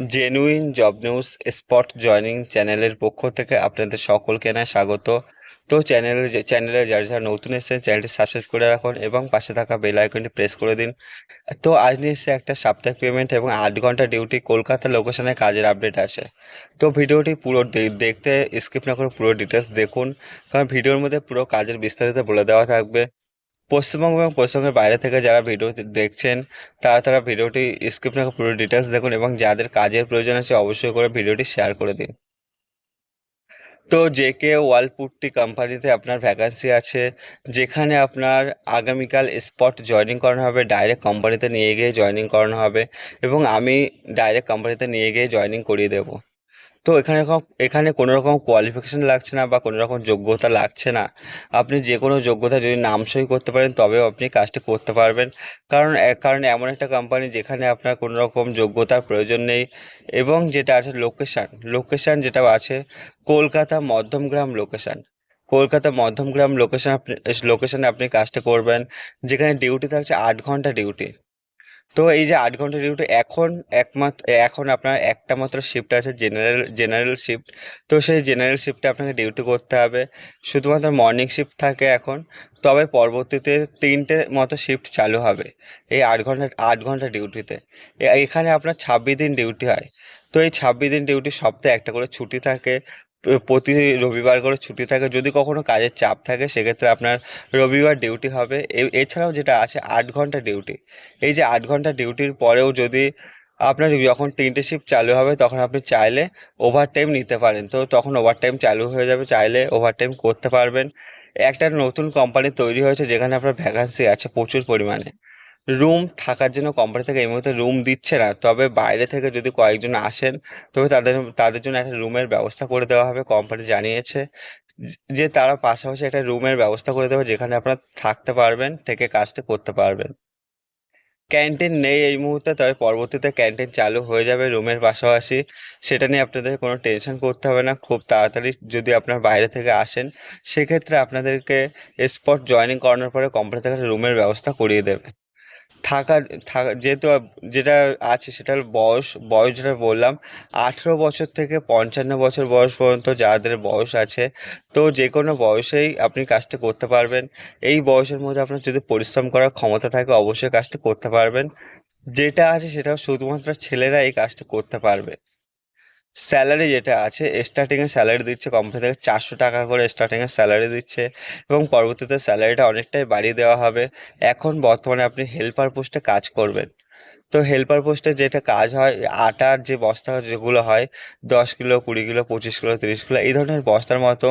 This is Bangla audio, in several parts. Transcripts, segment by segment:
Genuine job news spot joining চ্যানেলের পক্ষ থেকে আপনাদের সকলকে না স্বাগত। তো চ্যানেলের চ্যানেলে যারা যারা নতুন এসেছেন চ্যানেলটি সাবস্ক্রাইব করে রাখুন এবং পাশে থাকা বেল আইকনটি প্রেস করে দিন। তো আজ নিয়ে এসেছে একটা সাপ্তাহিক পেমেন্ট এবং আট ঘণ্টা ডিউটি কলকাতা লোকেশনে কাজের আপডেট আছে তো ভিডিওটি পুরো দেখতে স্কিপ না করে পুরো ডিটেলস দেখুন। কারণ ভিডিওর মধ্যে পুরো কাজের বিস্তারিত বলে দেওয়া থাকবে। পশ্চিমবঙ্গ এবং পশ্চিমবঙ্গের বাইরে থেকে যারা ভিডিও দেখছেন, তারা তারা ভিডিওটি স্কিপ না পুরো ডিটেলস দেখুন এবং যাদের কাজের প্রয়োজন আছে অবশ্যই করে ভিডিওটি শেয়ার করে দিন। তো জেকে ওয়ালপুট্টি কোম্পানিতে আপনার ভ্যাকান্সি আছে, যেখানে আপনার আগামীকাল স্পট জয়েনিং করানো হবে ডাইরেক্ট কোম্পানিতে নিয়ে গিয়ে জয়েনিং করানো হবে এবং আমি ডাইরেক্ট কোম্পানিতে নিয়ে গিয়ে জয়েনিং করিয়ে দেবো। তো এখানে এখানে কোনো রকম কোয়ালিফিকেশন লাগছে না বা কোনো রকম যোগ্যতা লাগছে না। আপনি যে কোনো যোগ্যতা যদি নাম সই করতে পারেন, তবেও আপনি কাজটি করতে পারবেন। কারণ কারণে এমন একটা কোম্পানি যেখানে আপনার কোনো রকম যোগ্যতার প্রয়োজন নেই এবং যেটা আছে লোকেশান লোকেশান যেটা আছে কলকাতা মধ্যমগ্রাম লোকেশান কলকাতা মধ্যমগ্রাম লোকেশান আপনি লোকেশানে আপনি কাজটা করবেন, যেখানে ডিউটি থাকছে আট ঘণ্টা ডিউটি তো এই যে আট ঘণ্টা ডিউটি এখন একমাত্র এখন আপনার একটা মাত্র শিফট আছে জেনারেল জেনারেল শিফট তো সেই জেনারেল শিফটে আপনাকে ডিউটি করতে হবে। শুধুমাত্র মর্নিং শিফট থাকে এখন, তবে পরবর্তীতে তিনটে মতো শিফট চালু হবে এই আট ঘণ্টা আট ঘণ্টা ডিউটিতে এখানে আপনার ছাব্বিশ দিন ডিউটি হয়। তো এই ছাব্বিশ দিন ডিউটি সপ্তাহে একটা করে ছুটি থাকে। প্রতি রবিবার করে ছুটি থাকে। যদি কখনো কাজের চাপ থাকে, সেক্ষেত্রে আপনার রবিবার ডিউটি হবে। এছাড়াও যেটা আছে, আট ঘণ্টা ডিউটি এই যে আট ঘণ্টা ডিউটির পরেও যদি আপনার যখন তিনটে শিফট চালু হবে, তখন আপনি চাইলে ওভার টাইম নিতে পারেন। তো তখন ওভার টাইম চালু হয়ে যাবে, চাইলে ওভার টাইম করতে পারবেন। একটা নতুন কোম্পানি তৈরি হয়েছে, যেখানে আপনার ভ্যাকান্সি আছে প্রচুর পরিমাণে। রুম থাকার জন্য কোম্পানি থেকে এই মুহূর্তে রুম দিচ্ছে না। তবে বাইরে থেকে যদি কয়েকজন আসেন, তবে তাদের তাদের জন্য একটা রুমের ব্যবস্থা করে দেওয়া হবে কোম্পানি জানিয়েছে। যে তারা পাশাপাশি একটা রুমের ব্যবস্থা করে দেবে, যেখানে আপনারা থাকতে পারবেন, থেকে কাজটা করতে পারবেন। ক্যান্টিন নেই এই মুহূর্তে, তবে পরবর্তীতে ক্যান্টিন চালু হয়ে যাবে রুমের পাশাপাশি। সেটা নিয়ে আপনাদের কোনো টেনশন করতে হবে না। খুব তাড়াতাড়ি যদি আপনার বাইরে থেকে আসেন, সেক্ষেত্রে আপনাদেরকে স্পট জয়েনিং করানোর পরে কোম্পানি থেকে রুমের ব্যবস্থা করিয়ে দেবে। থাকার থাকা, যেহেতু যেটা আছে সেটার বয়স বয়স যেটা বললাম, আঠেরো বছর থেকে পঞ্চান্ন বছর বয়স পর্যন্ত যাদের বয়স আছে, তো যে কোনো বয়সেই আপনি কাজটা করতে পারবেন। এই বয়সের মধ্যে আপনার যদি পরিশ্রম করার ক্ষমতা থাকে, অবশ্যই কাজটা করতে পারবেন। যেটা আছে সেটা শুধুমাত্র ছেলেরা এই কাজটা করতে পারবে। স্যালারি যেটা আছে স্টার্টিংয়ে স্যালারি দিচ্ছে কোম্পানি থেকে চারশো টাকা করে স্টার্টিংয়ে স্যালারি দিচ্ছে এবং পরবর্তীতে স্যালারিটা অনেকটাই বাড়িয়ে দেওয়া হবে। এখন বর্তমানে আপনি হেল্পার পোস্টে কাজ করবেন। তো হেল্পার পোস্টে যেটা কাজ হয়, আটার যে বস্তা যেগুলো হয়, দশ কিলো, কুড়ি কিলো, পঁচিশ কিলো, তিরিশ কিলো, এই ধরনের বস্তার মতো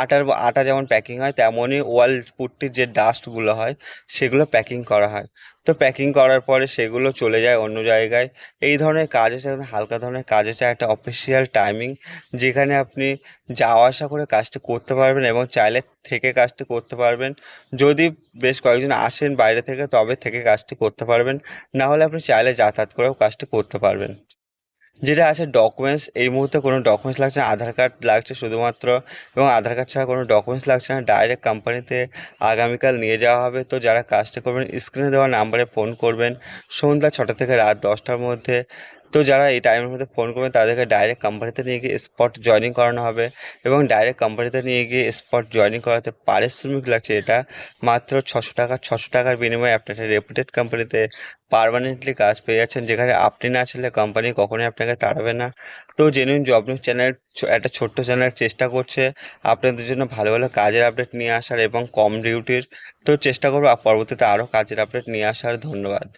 আটার আটা যেমন প্যাকিং হয়, তেমনই ওয়াল পুট্টির যে ডাস্টগুলো হয়, সেগুলো প্যাকিং করা হয়। তো প্যাকিং করার পরে সেগুলো চলে যায় অন্য জায়গায়। এই ধরনের কাজ আছে হালকা ধরনের কাজ আছে, একটা অফিসিয়াল টাইমিং যেখানে আপনি যাওয়া আসা করে কাজটি করতে পারবেন এবং চাইলে থেকে কাজটি করতে পারবেন। যদি বেশ কয়েকজন আসেন বাইরে থেকে, তবে থেকে কাজটি করতে পারবেন। না হলে আপনি চাইলে যাতায়াত করেও কাজটি করতে পারবেন। যেটা আছে ডকুমেন্টস এই মুহূর্তে কোনো ডকুমেন্টস লাগছে না, আধার কার্ড লাগছে শুধুমাত্র এবং আধার কার্ড ছাড়া কোনো ডকুমেন্টস লাগছে না ডাইরেক্ট কোম্পানিতে আগামীকাল নিয়ে যাওয়া হবে। তো যারা কাজটা করবেন স্ক্রিনে দেওয়া নাম্বারে ফোন করবেন। সন্ধ্যা ছটা থেকে রাত দশটার মধ্যে তো যারা এই টাইমের মধ্যে ফোন করবেন তাদেরকে ডাইরেক্ট কোম্পানিতে নিয়ে গিয়ে স্পট জয়েনিং করানো হবে এবং ডাইরেক্ট কোম্পানিতে নিয়ে গিয়ে স্পট জয়েনিং করাতে পারিশ্রমিক লাগছে। এটা মাত্র ছশো টাকা, ছশো টাকার বিনিময়ে আপনি একটা রেপুটেড কোম্পানিতে পারমানেন্টলি কাজ পেয়ে যাচ্ছেন, যেখানে আপনি না ছেলে কোম্পানি কখনোই আপনাকে তাড়াবে না। তো জেনুইন জব নিউজ চ্যানেল একটা ছোট্ট চ্যানেল চেষ্টা করছে আপনাদের জন্য ভালো ভালো কাজের আপডেট নিয়ে আসার এবং কম ডিউটির তো চেষ্টা করব পরবর্তীতে আরও কাজের আপডেট নিয়ে আসার। ধন্যবাদ।